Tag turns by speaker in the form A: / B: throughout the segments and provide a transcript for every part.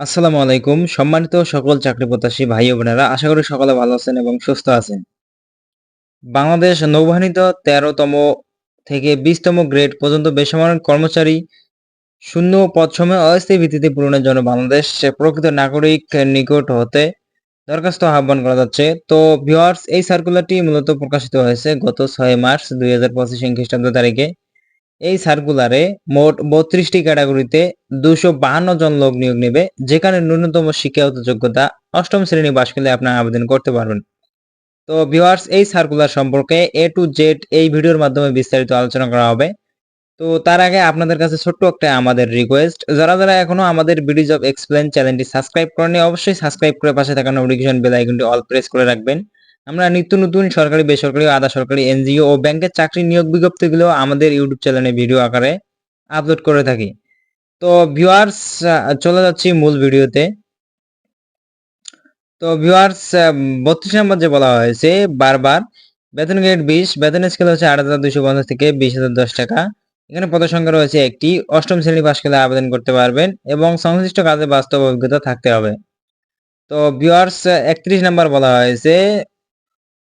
A: আসসালামু আলাইকুম। সম্মানিত সকল চাকরি প্রত্যাশী ভাই বোনেরা, আশা করি সকলে ভালো আছেন এবং সুস্থ আছেন। বাংলাদেশ নৌবাহিনীতে তেরোতম থেকে বিশতম গ্রেড পর্যন্ত বেসামরিক কর্মচারী শূন্য পদ সময় অস্থায়ী ভিত্তিতে পূরণের জন্য বাংলাদেশ প্রকৃত নাগরিক নিকট হতে দরখাস্ত আহ্বান করা যাচ্ছে। তো ভিওয়ার্স এই সার্কুলারটি মূলত প্রকাশিত হয়েছে গত ছয় মার্চ দুই হাজার পঁচিশ খ্রিস্টাব্দ তারিখে। এই সার্কুলারে মোট বত্রিশটি ক্যাটাগরিতে দুশো বাহান্ন জন লোক নিয়োগ নেবে, যেখানে ন্যূনতম শিক্ষাগত যোগ্যতা অষ্টম শ্রেণি পাশ করলে আপনারা আবেদন করতে পারবেন। তো ভিউয়ার্স এই সার্কুলার সম্পর্কে এ টু জেড এই ভিডিওর মাধ্যমে বিস্তারিত আলোচনা করা হবে। তো তার আগে আপনাদের কাছে ছোট্ট একটা আমাদের রিকোয়েস্ট যারা যারা এখনও আমাদের বিডিজ অফ এক্সপ্লেন চ্যানেলটি সাবস্ক্রাইব করেনি অবশ্যই সাবস্ক্রাইব করে পাশে থাকা নোটিফিকেশন বেল আইকনটি অল প্রেস করে রাখবেন। আমরা নিত্য নতুন সরকারি, বেসরকারি, আধা সরকারি এনজিও ও ব্যাংকের চাকরি নিয়োগ বিজ্ঞপ্তিগুলো আমাদের ইউটিউব চ্যানেলে ভিডিও আকারে আপলোড করে থাকি। তো ভিউয়ার্স চলে যাচ্ছি মূল ভিডিওতে তো ভিউয়ার্স বত্রিশ নম্বর যে বলা হয়েছে, বারবার বেতন গ্রেড বিশ, বেতন স্কেল হচ্ছে আট হাজার দুশো পঞ্চাশ থেকে বিশ হাজার দশ টাকা। এখানে পদ সংখ্যা রয়েছে একটি, অষ্টম শ্রেণি পাশ করলে আবেদন করতে পারবেন এবং সংশ্লিষ্ট কাজে বাস্তব অভিজ্ঞতা থাকতে হবে। তো ভিউয়ার্স একত্রিশ নাম্বার বলা হয়েছে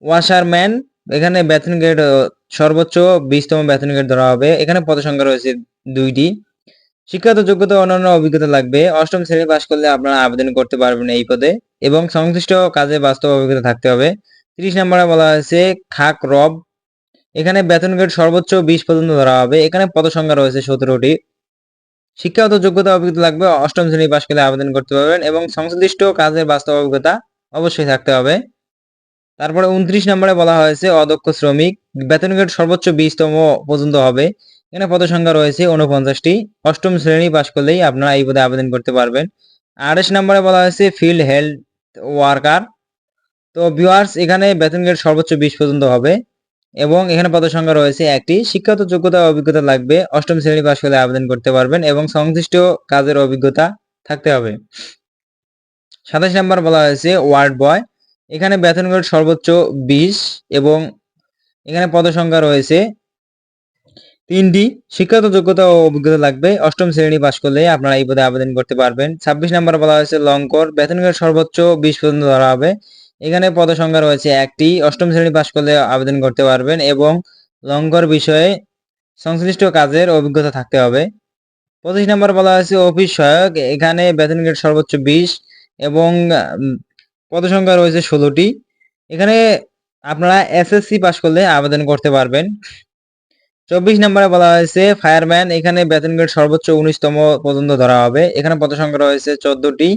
A: ওয়াশারম্যান এখানে বেতন গ্রেড সর্বোচ্চ বিশতম বেতন গ্রেড ধরা হবে। এখানে পদ সংখ্যা রয়েছে দুইটি। শিক্ষাগত যোগ্যতা, অন্যান্য অভিজ্ঞতা লাগবে। অষ্টম শ্রেণি পাশ করলে আপনারা আবেদন করতে পারবেন এই পদে এবং সংশ্লিষ্ট কাজে বাস্তব অভিজ্ঞতা থাকতে হবে। তিরিশ নম্বরে বলা হয়েছে, খাক রব। এখানে বেতন গ্রেড সর্বোচ্চ বিশ পর্যন্ত ধরা হবে। এখানে পদ সংখ্যা রয়েছে সতেরোটি। শিক্ষাগত যোগ্যতা, অভিজ্ঞতা লাগবে। অষ্টম শ্রেণি পাশ করলে আবেদন করতে পারবেন এবং সংশ্লিষ্ট কাজের বাস্তব অভিজ্ঞতা অবশ্যই থাকতে হবে। তারপরে উনত্রিশ নম্বরে বলা হয়েছে, অদক্ষ শ্রমিক, বেতন গ্রেড সর্বোচ্চ বিশতম পর্যন্ত হবে। এখানে পদ সংখ্যা রয়েছে উনপঞ্চাশটি অষ্টম শ্রেণি পাশ করলেই আপনারা এই পদে আবেদন করতে পারবেন। আড়াইশ নম্বরে বলা হয়েছে, ফিল্ড হেলথ ওয়ার্কার। তো ভিউয়ার্স, এখানে বেতন গ্রেড সর্বোচ্চ বিশ পর্যন্ত হবে এবং এখানে পদ সংখ্যা রয়েছে একটি। শিক্ষাগত যোগ্যতা অভিজ্ঞতা লাগবে, অষ্টম শ্রেণি পাশ করলে আবেদন করতে পারবেন এবং সংশ্লিষ্ট কাজের অভিজ্ঞতা থাকতে হবে। সাতাশ নম্বর বলা হয়েছে, ওয়ার্ড বয়। এখানে বেতন গ্রেড সর্বোচ্চ বিশ এবং এখানে পদ সংখ্যা রয়েছে তিনটি। শিক্ষাগত যোগ্যতা ও অভিজ্ঞতা লাগবে। অষ্টম শ্রেণি পাশ করলে আপনারা এই পদে আবেদন করতে পারবেন। ছাব্বিশ নম্বর বলা হয়েছে লঙ্কর। বেতন গ্রেড সর্বোচ্চ বিশ পর্যন্ত ধরা হবে। এখানে পদ সংখ্যা রয়েছে একটি। অষ্টম শ্রেণি পাশ করলে আবেদন করতে পারবেন এবং লঙ্কর বিষয়ে সংশ্লিষ্ট কাজের অভিজ্ঞতা থাকতে হবে। পঁচিশ নম্বর বলা হয়েছে অফিস সহায়ক। এখানে বেতন গ্রেড সর্বোচ্চ বিশ এবং পদ সংখ্যা রয়েছে ষোলোটি। এখানে আপনারা এসএসসি পাশ করলে আবেদন করতে পারবেন। চব্বিশ নম্বরে বলা হয়েছে, ফায়ারম্যান, এখানে বেতন গ্রেড সর্বোচ্চ উনিশতম পর্যন্ত ধরা হবে। এখানে পদ সংখ্যা রয়েছে চোদ্দটি।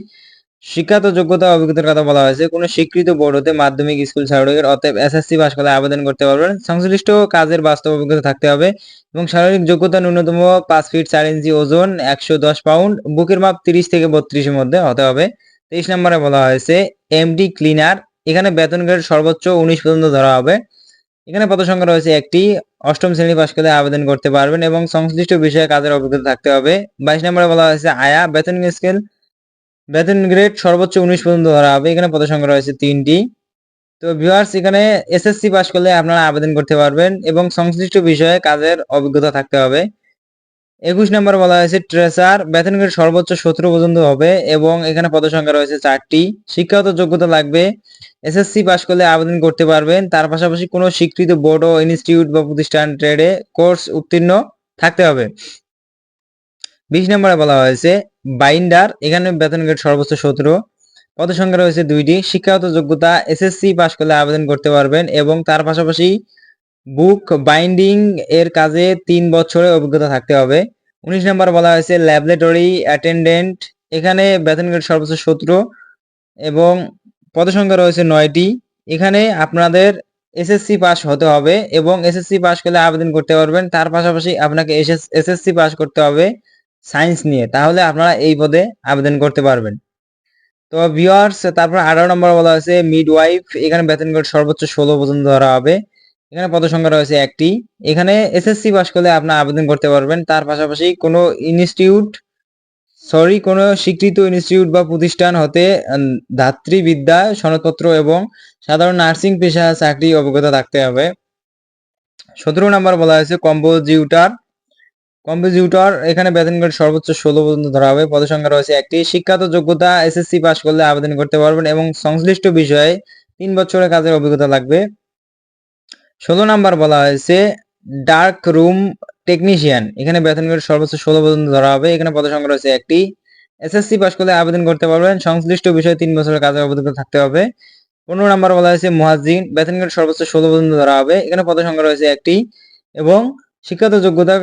A: শিক্ষাত যোগ্যতা অভিজ্ঞতার কথা বলা হয়েছে, কোনো স্বীকৃত বোর্ড হতে মাধ্যমিক স্কুল সার্টিফিকেট অতএব এসএসসি পাস করলে আবেদন করতে পারবেন। সংশ্লিষ্ট কাজের বাস্তব অভিজ্ঞতা থাকতে হবে এবং শারীরিক যোগ্যতা ন্যূনতম পাঁচ ফিট চার ইঞ্চি ওজন একশো দশ পাউন্ড, বুকের মাপ তিরিশ থেকে বত্রিশের মধ্যে হতে হবে। তেইশ নম্বরে বলা হয়েছে এমডি ক্লিনার এখানে বেতন গ্রেড সর্বোচ্চ উনিশ পর্যন্ত ধরা হবে। এখানে পদ সংখ্যা রয়েছে একটি, অষ্টম শ্রেণি পাশ করলে আবেদন করতে পারবেন এবং সংশ্লিষ্ট বিষয়ে কাজের অভিজ্ঞতা থাকতে হবে। বাইশ নম্বরে বলা হয়েছে আয়া, বেতন স্কেল বেতন গ্রেড সর্বোচ্চ উনিশ পর্যন্ত ধরা হবে। এখানে পদ সংখ্যা রয়েছে তিনটি। তো ভিউয়ার্স এখানে এসএসসি পাশ করলে আপনারা আবেদন করতে পারবেন এবং সংশ্লিষ্ট বিষয়ে কাজের অভিজ্ঞতা থাকতে হবে। একুশ নম্বর বলা হয়েছে, ট্রেসার বেতন সর্বোচ্চ সতেরো পর্যন্ত হবে এবং এখানে পদ সংখ্যা রয়েছে চারটি। শিক্ষাগত যোগ্যতা লাগবে এসএসসি পাশ করলে আবেদন করতে পারবেন। তার পাশাপাশি কোনো স্বীকৃত বোর্ড ও ইনস্টিটিউট বা প্রতিষ্ঠান ট্রেডে কোর্স উত্তীর্ণ থাকতে হবে। বিশ নম্বরে বলা হয়েছে, বাইন্ডার, এখানে বেতন সর্বোচ্চ সতেরো। পদ সংখ্যা রয়েছে দুইটি। শিক্ষাগত যোগ্যতা এসএসসি পাশ করলে আবেদন করতে পারবেন এবং তার পাশাপাশি বুক বাইন্ডিং এর কাজে তিন বছরের অভিজ্ঞতা থাকতে হবে। উনিশ নম্বর বলা হয়েছে, ল্যাবরেটরি অ্যাটেন্ডেন্ট। এখানে বেতন গ্রেড সর্বোচ্চ সতেরো এবং পদসংখ্যা রয়েছে নয়টি। এখানে আপনাদের এসএসসি পাস হতে হবে এবং এসএসসি পাস করলে আবেদন করতে পারবেন। তার পাশাপাশি আপনাকে এসএসসি পাস করতে হবে সায়েন্স নিয়ে। তাহলে আপনারা এই পদে আবেদন করতে পারবেন। তো ভিওয়ার্স তারপর আঠারো নম্বর বলা হয়েছে মিড ওয়াইফ এখানে বেতন গ্রেড সর্বোচ্চ ষোলো পর্যন্ত ধরা হবে। এখানে পদ সংখ্যা রয়েছে একটি। এখানে এসএসসি পাস করলে আপনার আবেদন করতে পারবেন। তার পাশাপাশি কোনো ইনস্টিটিউট সরি কোনো স্বীকৃত ইনস্টিটিউট বা প্রতিষ্ঠান হতে ধাত্রীবিদ্যা, সনদপত্র এবং সাধারণ নার্সিং পেশা চাকরি অভিজ্ঞতা থাকতে হবে। সতেরো নম্বর বলা হয়েছে কম্পোজিউটার। কম্পিউটার এখানে বেতন গ্রেড সর্বোচ্চ ষোলো পর্যন্ত ধরা হবে। পদসংখ্যা রয়েছে একটি। শিক্ষাত যোগ্যতা এসএসসি পাস করলে আবেদন করতে পারবেন এবং সংশ্লিষ্ট বিষয়ে তিন বছরের কাজের অভিজ্ঞতা লাগবে। ষোলো নাম্বার বলা হয়েছে ডার্ক রুম টেকনিশিয়ান এখানে বেতন সর্বোচ্চ ষোলো পর্যন্ত ধরা হবে। এখানে পদসংখ্যা রয়েছে একটি। এসএসসি পাস করলে আবেদন করতে পারবেন। সংশ্লিষ্ট বিষয়ে তিন বছরের কাজের অভিজ্ঞতা থাকতে হবে। পনেরো নাম্বার বলা হয়েছে মহাজিন বেতন সর্বোচ্চ ষোলো পর্যন্ত ধরা হবে। এখানে পদসংখ্যা রয়েছে একটি এবং শিক্ষাগত যোগ্যতা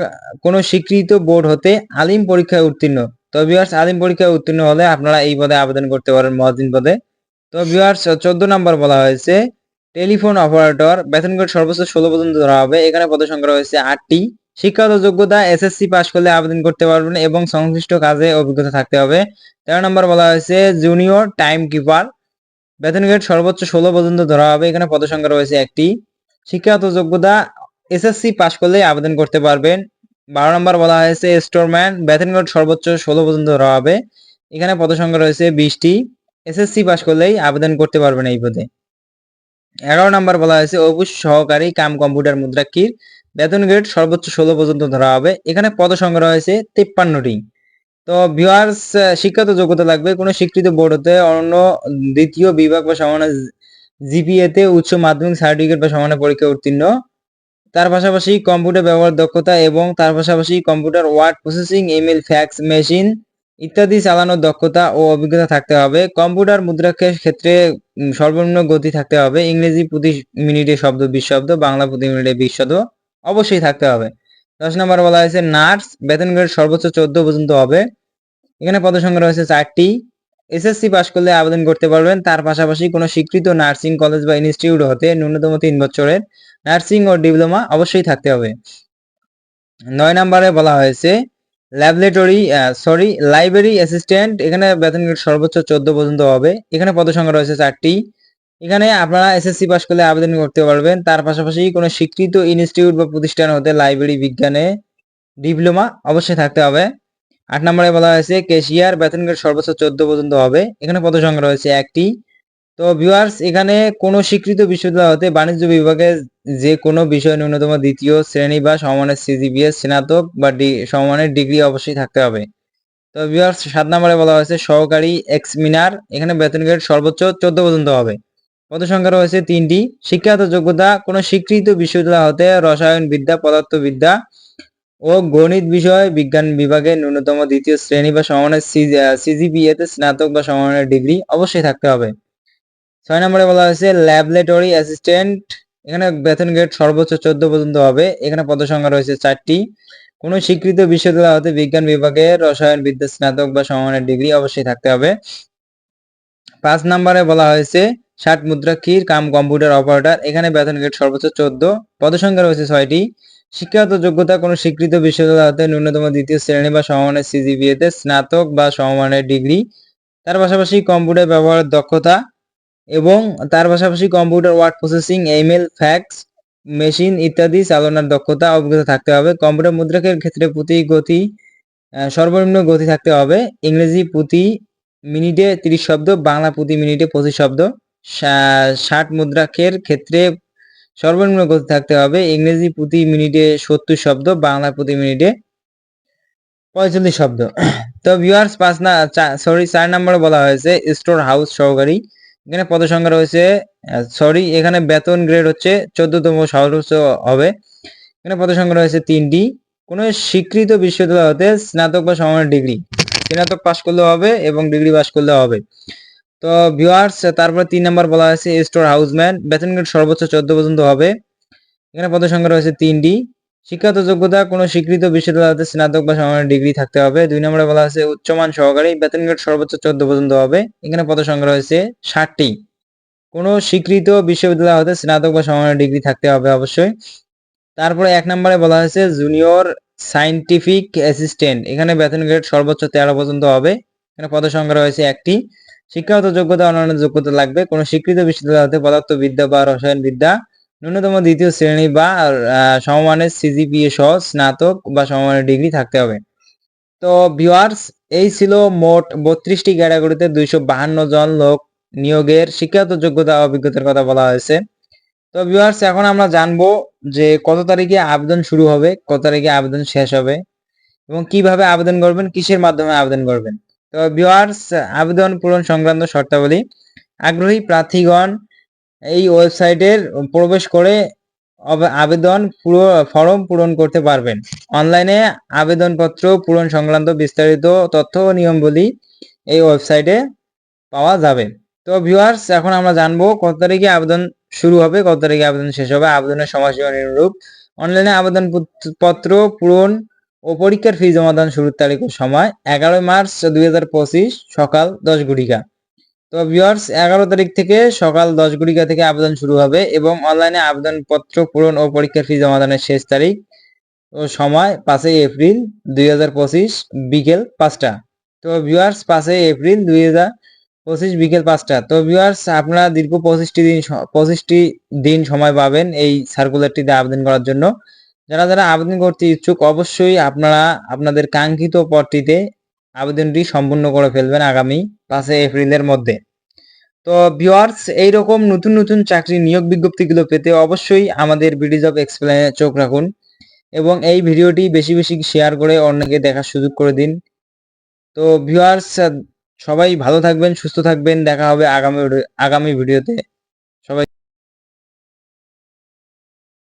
A: কোনো স্বীকৃত বোর্ড হতে আলিম পরীক্ষায় উত্তীর্ণ। তো ভিউয়ার্স আলিম পরীক্ষায় উত্তীর্ণ হলে আপনারা এই পদে আবেদন করতে পারেন মহাজিন পদে। তো ভিউয়ার্স চোদ্দ নাম্বার বলা হয়েছে টেলিফোন অপারেটর, বেতন সর্বোচ্চ ষোলো পর্যন্ত ধরা হবে। এখানে পদের সংখ্যা রয়েছে আটটি। শিক্ষাগত যোগ্যতা এসএসসি পাশ করলে আবেদন করতে পারবেন এবং সংশ্লিষ্ট কাজে অভিজ্ঞতা থাকতে হবে। তেরো নম্বর বলা হয়েছে জুনিয়র টাইম কিপার বেতন সর্বোচ্চ ষোলো পর্যন্ত ধরা হবে। এখানে পদের সংখ্যা রয়েছে একটি। শিক্ষাগত যোগ্যতা এসএসসি পাশ করলে আবেদন করতে পারবেন। বারো নম্বর বলা হয়েছে স্টোরম্যান বেতন গ্রেড সর্বোচ্চ ষোলো পর্যন্ত ধরা হবে। এখানে পদের সংখ্যা রয়েছে বিশটি। এসএসসি পাশ করলেই আবেদন করতে পারবেন এই পদে। এগারো নাম্বার বলা হয়েছে অফিস সহকারী কাম কম্পিউটার মুদ্রাক্ষীর। বেতন গ্রেড সর্বোচ্চ ষোলো পর্যন্ত ধরা হবে। এখানে পদ সংগ্রহ হয়েছে তিপ্পান্নটি। তো ভিউয়ার্স শিক্ষাগত যোগ্যতা লাগবে। কোনো স্বীকৃত বোর্ড হতে অন্য দ্বিতীয় বিভাগ বা সমানের জিপিএ তে উচ্চ মাধ্যমিক সার্টিফিকেট বা সমানের পরীক্ষা উত্তীর্ণ। তার পাশাপাশি কম্পিউটার ব্যবহার দক্ষতা এবং তার পাশাপাশি computer word processing email fax machine ইত্যাদি চালানোর দক্ষতা ও অভিজ্ঞতা থাকতে হবে। কম্পিউটার মুদ্রাক্ষের ক্ষেত্রে সর্বনিম্ন গতি থাকতে হবে। ইংরেজি প্রতি মিনিটে শব্দ বিশ শব্দ বাংলা প্রতি মিনিটে বিশ শব্দ অবশ্যই থাকতে হবে। দশ নম্বর বলা হয়েছে, নার্স বেতন গ্রেড সর্বোচ্চ চোদ্দ পর্যন্ত হবে। এখানে পদসংখ্যা রয়েছে চারটি। এসএসসি পাস করলে আবেদন করতে পারবেন। তার পাশাপাশি কোনো স্বীকৃত নার্সিং কলেজ বা ইনস্টিটিউট হতে ন্যূনতম তিন বছরের নার্সিং ও ডিপ্লোমা অবশ্যই থাকতে হবে। নয় নম্বরে বলা হয়েছে ল্যাবরেটরি সরি লাইব্রেরি অ্যাসিস্ট্যান্ট এখানে বেতন গ্রেড সর্বোচ্চ চোদ্দ পর্যন্ত হবে। এখানে পদসংখ্যা রয়েছে চারটি। এখানে আপনারা এসএসসি পাস করলে আবেদন করতে পারবেন। তার পাশাপাশি কোনো স্বীকৃত ইনস্টিটিউট বা প্রতিষ্ঠান হতে লাইব্রেরি বিজ্ঞানে ডিপ্লোমা অবশ্যই থাকতে হবে। আট নম্বরে বলা হয়েছে কেশিয়ার বেতন গ্রেড সর্বোচ্চ চোদ্দ পর্যন্ত হবে। এখানে পদসংখ্যা রয়েছে একটি। তো ভিউয়ার্স এখানে কোনো স্বীকৃত বিশ্ববিদ্যালয় হতে বাণিজ্য বিভাগে যে কোনো বিষয় ন্যূনতম দ্বিতীয় শ্রেণি বা সমানের সিজিপিএস স্নাতক বা ডি, সমানের ডিগ্রি অবশ্যই থাকতে হবে। তো ভিউয়ার্স সাত নম্বরে বলা হয়েছে, সহকারী এক্সমিনার এখানে বেতন গ্রেড সর্বোচ্চ চোদ্দ পর্যন্ত হবে। পদ সংখ্যা রয়েছে তিনটি, শিক্ষাগত যোগ্যতা, কোনো স্বীকৃত বিশ্ববিদ্যালয় হতে রসায়ন বিদ্যা পদার্থবিদ্যা ও গণিত বিষয় বিজ্ঞান বিভাগে ন্যূনতম দ্বিতীয় শ্রেণি বা সমানের সিজিপিএ তে স্নাতক বা সমানের ডিগ্রি অবশ্যই থাকতে হবে। ছয় নম্বরে বলা হয়েছে ল্যাবরেটরি অ্যাসিস্ট্যান্ট এখানে বেতন গ্রেড সর্বোচ্চ চোদ্দ পর্যন্ত হবে। এখানে পদ সংখ্যা রয়েছে চারটি। কোনো স্বীকৃত বিশ্ববিদ্যালয় হতে বিজ্ঞান বিভাগে রসায়ন, বিদ্যা, স্নাতক বা সমানের ডিগ্রি অবশ্যই থাকতে হবে। পাঁচ নম্বরে বলা হয়েছে, ষাট মুদ্রাক্ষীর কাম কম্পিউটার অপারেটর। এখানে বেতন গ্রেড সর্বোচ্চ চোদ্দ। পদসংখ্যা রয়েছে ছয়টি। শিক্ষাগত যোগ্যতা কোনো স্বীকৃত বিশ্ববিদ্যালয় হতে ন্যূনতম দ্বিতীয় শ্রেণি বা সমমানের সিজিপিএ তে স্নাতক বা সমমানের ডিগ্রি। তার পাশাপাশি কম্পিউটার ব্যবহারের দক্ষতা। এবং তার পাশাপাশি computer word processing email fax, machine ইত্যাদি চালনার দক্ষতা অভিজ্ঞতা থাকতে হবে। কম্পিউটার মুদ্রাকের ক্ষেত্রে প্রতি গতি সর্বনিম্ন গতি থাকতে হবে। ইংরেজি প্রতি মিনিটে তিরিশ শব্দ, বাংলা প্রতি মিনিটে পঁচিশ শব্দ। ষাট মুদ্রাকের ক্ষেত্রে সর্বনিম্ন গতি থাকতে হবে। ইংরেজি প্রতি মিনিটে সত্তর শব্দ, বাংলা প্রতি মিনিটে পঁয়তাল্লিশ শব্দ। তো ভিউয়ার্স পাঁচ না সরি চার নম্বরে বলা হয়েছে স্টোর হাউস সহকারী। এখানে পদসংখ্যা রয়েছে সরি এখানে বেতন গ্রেড হচ্ছে চোদ্দতম সর্বোচ্চ হবে। এখানে পদসংখ্যা রয়েছে তিনটি। কোনো স্বীকৃত বিশ্ববিদ্যালয় হতে স্নাতক বা সমানের ডিগ্রি স্নাতক পাশ করলে হবে এবং ডিগ্রি পাশ করলে হবে। তো ভিউয়ার্স তারপরে তিন নম্বর বলা হয়েছে স্টোর হাউসম্যান বেতন গ্রেড সর্বোচ্চ চোদ্দ পর্যন্ত হবে। এখানে পদের সংখ্যা রয়েছে তিনটি। শিক্ষাগত যোগ্যতা, কোনো স্বীকৃত বিশ্ববিদ্যালয় হতে স্নাতক বা সমানের ডিগ্রি থাকতে হবে। দুই নম্বরে বলা হয়েছে উচ্চমান সহকারী বেতন গ্রেড সর্বোচ্চ চোদ্দ পর্যন্ত হবে। এখানে পদ সংখ্যা রয়েছে ষাটটি। কোনো স্বীকৃত বিশ্ববিদ্যালয় হতে স্নাতক বা সমানের ডিগ্রি থাকতে হবে অবশ্যই। তারপরে এক নম্বরে বলা হয়েছে জুনিয়র সাইন্টিফিক অ্যাসিস্ট্যান্ট। এখানে বেতন গ্রেড সর্বোচ্চ তেরো পর্যন্ত হবে। এখানে পদ সংখ্যা রয়েছে একটি। শিক্ষাগত যোগ্যতা, অন্যান্য যোগ্যতা লাগবে। কোনো স্বীকৃত বিশ্ববিদ্যালয় হতে পদার্থবিদ্যা বা রসায়ন বিদ্যা ন্যূনতম দ্বিতীয় শ্রেণি বা সমমানের সিজিপিএ সহ স্নাতক বা সমমানের ডিগ্রি থাকতে হবে। তো ভিউয়ার্স এই ছিল মোট বত্রিশটি ক্যাটাগরিতে দুইশো বাহান্ন জন লোক নিয়োগের শিক্ষাগত যোগ্যতা অভিজ্ঞতার কথা বলা হয়েছে। তো ভিউয়ার্স এখন আমরা জানব যে কত তারিখে আবেদন শুরু হবে, কত তারিখে আবেদন শেষ হবে এবং কীভাবে আবেদন করবেন, কিসের মাধ্যমে আবেদন করবেন। তো ভিউয়ার্স আবেদন পূরণ সংক্রান্ত শর্তাবলী। আগ্রহী প্রার্থীগণ এই ওয়েবসাইটের প্রবেশ করে আবেদন পুরো, ফর্ম পূরণ করতে পারবেন। অনলাইনে আবেদনপত্র পূরণ সংক্রান্ত বিস্তারিত তথ্য ও নিয়মবলী এই ওয়েবসাইটে পাওয়া যাবে। তো ভিউয়ার্স, এখন আমরা জানব কত তারিখে আবেদন শুরু হবে, কত তারিখে আবেদন শেষ হবে। আবেদনের সময়সীমা নিম্নরূপ অনলাইনে আবেদন পত্র পূরণ ও পরীক্ষার ফি জমা জমাদান শুরুর তারিখ ও সময় এগারোই মার্চ দুই হাজার পঁচিশ সকাল দশ ঘটিকা তো ভিউয়ার্স এগারো তারিখ থেকে সকাল দশ ঘটিকা থেকে আবেদন শুরু হবে এবং অনলাইনে আবেদনপত্র পূরণ ও পরীক্ষার ফি জমাদানের শেষ তারিখ ও সময় পাঁচই এপ্রিল দুই হাজার পঁচিশ বিকেল পাঁচটা। তো ভিউয়ার্স পাঁচই এপ্রিল দুই পঁচিশ বিকেল পাঁচটা। তো ভিউয়ার্স আপনারা দীর্ঘ পঁচিশটি দিন পঁচিশটি দিন সময় পাবেন এই সার্কুলারটিতে আবেদন করার জন্য। যারা যারা আবেদন করতে ইচ্ছুক, অবশ্যই আপনারা আপনাদের কাঙ্ক্ষিত পদটিতে আবেদনটি সম্পূর্ণ করে ফেলবেন আগামী পাঁচই এপ্রিলের মধ্যে। তো ভিওয়ার্স এইরকম নতুন নতুন চাকরি নিয়োগ বিজ্ঞপ্তিগুলো পেতে অবশ্যই আমাদের বিডিজ জব এক্সপ্লেনে চোখ রাখুন এবং এই ভিডিওটি বেশি বেশি শেয়ার করে অন্যকে দেখার সুযোগ করে দিন। তো ভিওয়ার্স সবাই ভালো থাকবেন, সুস্থ থাকবেন, দেখা হবে আগামী আগামী ভিডিওতে।